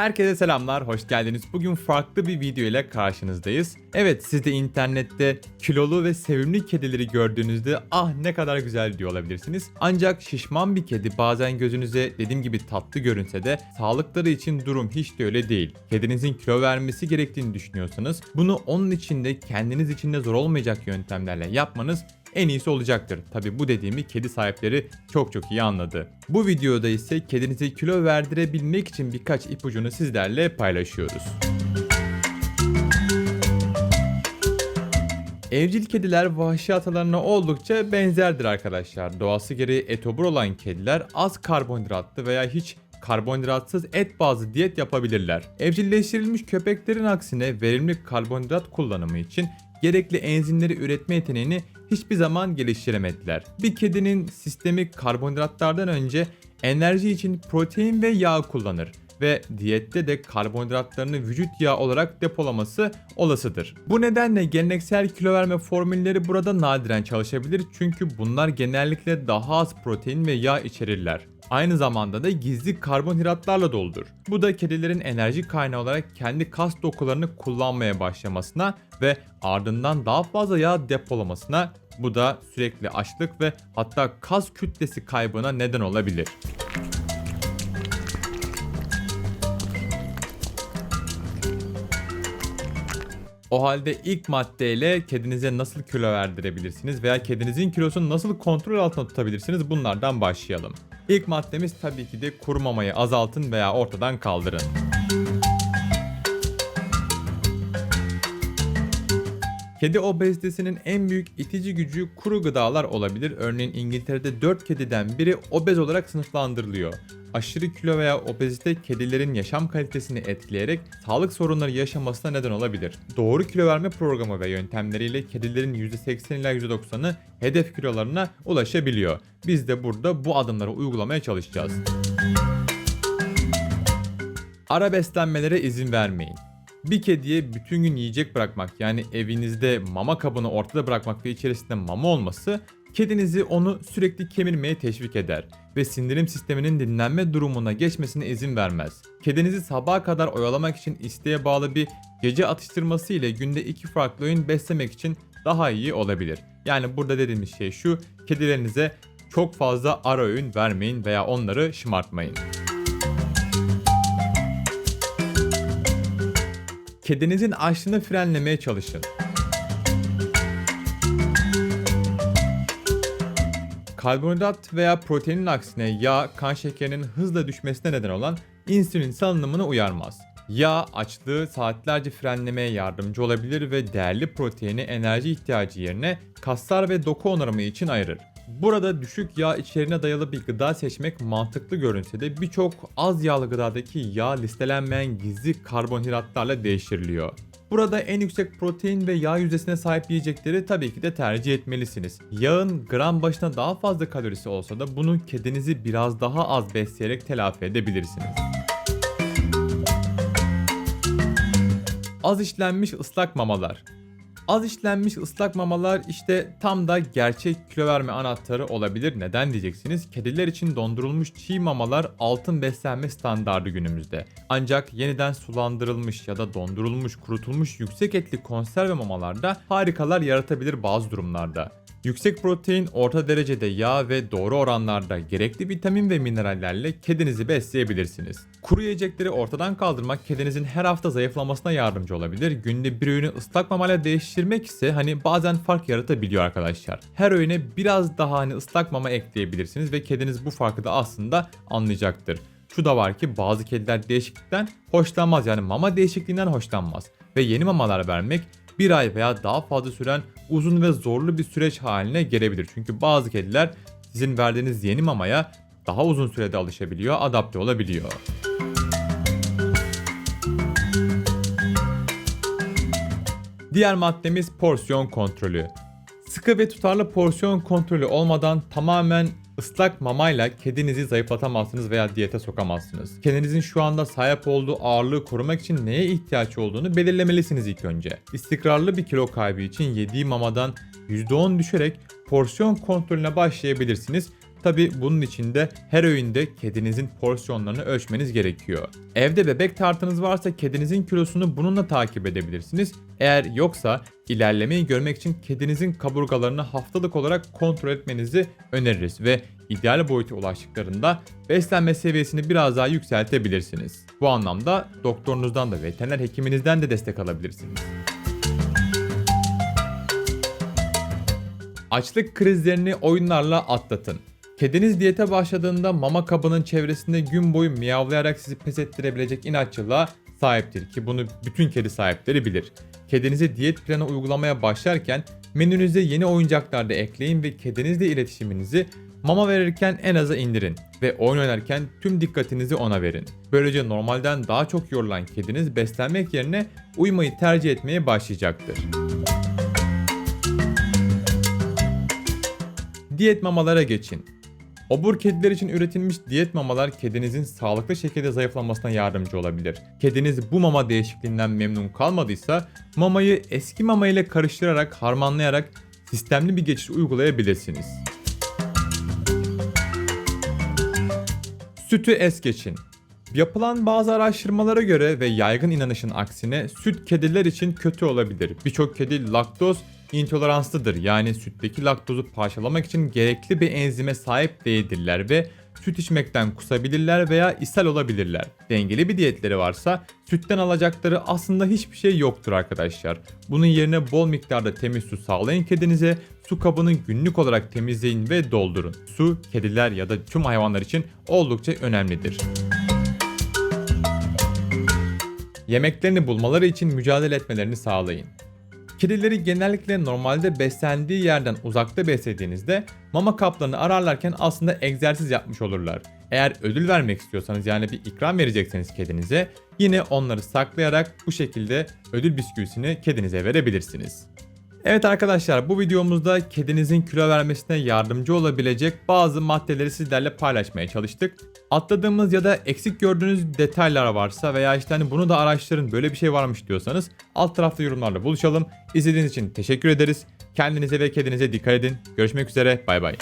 Herkese selamlar, hoş geldiniz. Bugün farklı bir video ile karşınızdayız. Evet, siz de internette kilolu ve sevimli kedileri gördüğünüzde ah ne kadar güzel diyor olabilirsiniz. Ancak şişman bir kedi bazen gözünüze dediğim gibi tatlı görünse de sağlıkları için durum hiç de öyle değil. Kedinizin kilo vermesi gerektiğini düşünüyorsanız bunu onun için de kendiniz için de zor olmayacak yöntemlerle yapmanız en iyisi olacaktır. Tabi bu dediğimi kedi sahipleri çok çok iyi anladı. Bu videoda ise kedinizi kilo verdirebilmek için birkaç ipucunu sizlerle paylaşıyoruz. Evcil kediler vahşi atalarına oldukça benzerdir arkadaşlar. Doğası gereği etobur olan kediler az karbonhidratlı veya hiç karbonhidratsız et bazlı diyet yapabilirler. Evcilleştirilmiş köpeklerin aksine verimli karbonhidrat kullanımı için gerekli enzimleri üretme yeteneğini hiçbir zaman geliştiremediler. Bir kedinin sistemi karbonhidratlardan önce enerji için protein ve yağ kullanır ve diyette de karbonhidratlarını vücut yağı olarak depolaması olasıdır. Bu nedenle geleneksel kilo verme formülleri burada nadiren çalışabilir çünkü bunlar genellikle daha az protein ve yağ içerirler. Aynı zamanda da gizli karbonhidratlarla doludur. Bu da kedilerin enerji kaynağı olarak kendi kas dokularını kullanmaya başlamasına ve ardından daha fazla yağ depolamasına bu da sürekli açlık ve hatta kas kütlesi kaybına neden olabilir. O halde ilk maddeyle kedinize nasıl kilo verdirebilirsiniz veya kedinizin kilosunu nasıl kontrol altında tutabilirsiniz bunlardan başlayalım. İlk maddemiz tabii ki de kuru mamayı azaltın veya ortadan kaldırın. Kedi obezitesinin en büyük itici gücü kuru gıdalar olabilir. Örneğin İngiltere'de 4 kediden biri obez olarak sınıflandırılıyor. Aşırı kilo veya obezite kedilerin yaşam kalitesini etkileyerek sağlık sorunları yaşamasına neden olabilir. Doğru kilo verme programı ve yöntemleriyle kedilerin %80 ila %90'ı hedef kilolarına ulaşabiliyor. Biz de burada bu adımları uygulamaya çalışacağız. Ara beslenmelere izin vermeyin. Bir kediye bütün gün yiyecek bırakmak yani evinizde mama kabını ortada bırakmak ve içerisinde mama olması kedinizi onu sürekli kemirmeye teşvik eder ve sindirim sisteminin dinlenme durumuna geçmesine izin vermez. Kedinizi sabaha kadar oyalamak için isteğe bağlı bir gece atıştırması ile günde iki farklı öğün beslemek için daha iyi olabilir. Yani burada dediğimiz şey şu, kedilerinize çok fazla ara öğün vermeyin veya onları şımartmayın. Kedinizin açlığını frenlemeye çalışın. Karbonhidrat veya proteinin aksine yağ kan şekerinin hızla düşmesine neden olan insülin salınımını uyarmaz. Yağ açlığı saatlerce frenlemeye yardımcı olabilir ve değerli proteini enerji ihtiyacı yerine kaslar ve doku onarımı için ayırır. Burada düşük yağ içeriğine dayalı bir gıda seçmek mantıklı görünse de birçok az yağlı gıdadaki yağ listelenmeyen gizli karbonhidratlarla değiştiriliyor. Burada en yüksek protein ve yağ yüzdesine sahip yiyecekleri tabii ki de tercih etmelisiniz. Yağın gram başına daha fazla kalorisi olsa da bunu kedinizi biraz daha az besleyerek telafi edebilirsiniz. Az işlenmiş ıslak mamalar. Az işlenmiş ıslak mamalar işte tam da gerçek kilo verme anahtarı olabilir. Neden diyeceksiniz? Kediler için dondurulmuş çiğ mamalar altın beslenme standardı günümüzde. Ancak yeniden sulandırılmış ya da dondurulmuş, kurutulmuş yüksek etli konserve mamalarda harikalar yaratabilir bazı durumlarda. Yüksek protein, orta derecede yağ ve doğru oranlarda gerekli vitamin ve minerallerle kedinizi besleyebilirsiniz. Kuru yiyecekleri ortadan kaldırmak kedinizin her hafta zayıflamasına yardımcı olabilir. Günde bir öğünü ıslak mamayla değiştirmek ise hani bazen fark yaratabiliyor arkadaşlar. Her öğüne biraz daha hani ıslak mama ekleyebilirsiniz ve kediniz bu farkı da aslında anlayacaktır. Şu da var ki bazı kediler değişiklikten hoşlanmaz yani mama değişikliğinden hoşlanmaz ve yeni mamalar vermek bir ay veya daha fazla süren uzun ve zorlu bir süreç haline gelebilir. Çünkü bazı kediler sizin verdiğiniz yeni mamaya daha uzun sürede alışabiliyor, adapte olabiliyor. Diğer maddemiz porsiyon kontrolü. Sıkı ve tutarlı porsiyon kontrolü olmadan tamamen ıslak mamayla kedinizi zayıflatamazsınız veya diyete sokamazsınız. Kedinizin şu anda sahip olduğu ağırlığı korumak için neye ihtiyaç olduğunu belirlemelisiniz ilk önce. İstikrarlı bir kilo kaybı için yediği mamadan %10 düşerek porsiyon kontrolüne başlayabilirsiniz. Tabi bunun için de her öğünde kedinizin porsiyonlarını ölçmeniz gerekiyor. Evde bebek tartınız varsa kedinizin kilosunu bununla takip edebilirsiniz. Eğer yoksa ilerlemeyi görmek için kedinizin kaburgalarını haftalık olarak kontrol etmenizi öneririz ve ideal boyuta ulaştıklarında beslenme seviyesini biraz daha yükseltebilirsiniz. Bu anlamda doktorunuzdan da veteriner hekiminizden de destek alabilirsiniz. Açlık krizlerini oyunlarla atlatın. Kediniz diyete başladığında mama kabının çevresinde gün boyu miyavlayarak sizi pes ettirebilecek inatçılığa sahiptir ki bunu bütün kedi sahipleri bilir. Kedinize diyet planı uygulamaya başlarken menünüze yeni oyuncaklar da ekleyin ve kedinizle iletişiminizi mama verirken en aza indirin ve oyun oynarken tüm dikkatinizi ona verin. Böylece normalden daha çok yorulan kediniz beslenmek yerine uyumayı tercih etmeye başlayacaktır. Diyet mamalara geçin. Obur kediler için üretilmiş diyet mamalar kedinizin sağlıklı şekilde zayıflamasına yardımcı olabilir. Kediniz bu mama değişikliğinden memnun kalmadıysa mamayı eski mama ile karıştırarak harmanlayarak sistemli bir geçiş uygulayabilirsiniz. Sütü es geçin. Yapılan bazı araştırmalara göre ve yaygın inanışın aksine süt kediler için kötü olabilir. Birçok kedi laktoz intoleranslıdır. Yani sütteki laktozu parçalamak için gerekli bir enzime sahip değildirler ve süt içmekten kusabilirler veya ishal olabilirler. Dengeli bir diyetleri varsa sütten alacakları aslında hiçbir şey yoktur arkadaşlar. Bunun yerine bol miktarda temiz su sağlayın kedinize, su kabını günlük olarak temizleyin ve doldurun. Su kediler ya da tüm hayvanlar için oldukça önemlidir. Yemeklerini bulmaları için mücadele etmelerini sağlayın. Kedileri genellikle normalde beslendiği yerden uzakta beslediğinizde mama kaplarını ararlarken aslında egzersiz yapmış olurlar. Eğer ödül vermek istiyorsanız yani bir ikram verecekseniz kedinize yine onları saklayarak bu şekilde ödül bisküvisini kedinize verebilirsiniz. Evet arkadaşlar bu videomuzda kedinizin kilo vermesine yardımcı olabilecek bazı maddeleri sizlerle paylaşmaya çalıştık. Atladığımız ya da eksik gördüğünüz detaylar varsa veya işte hani bunu da araştırın böyle bir şey varmış diyorsanız alt tarafta yorumlarla buluşalım. İzlediğiniz için teşekkür ederiz. Kendinize ve kedinize dikkat edin. Görüşmek üzere bay bay.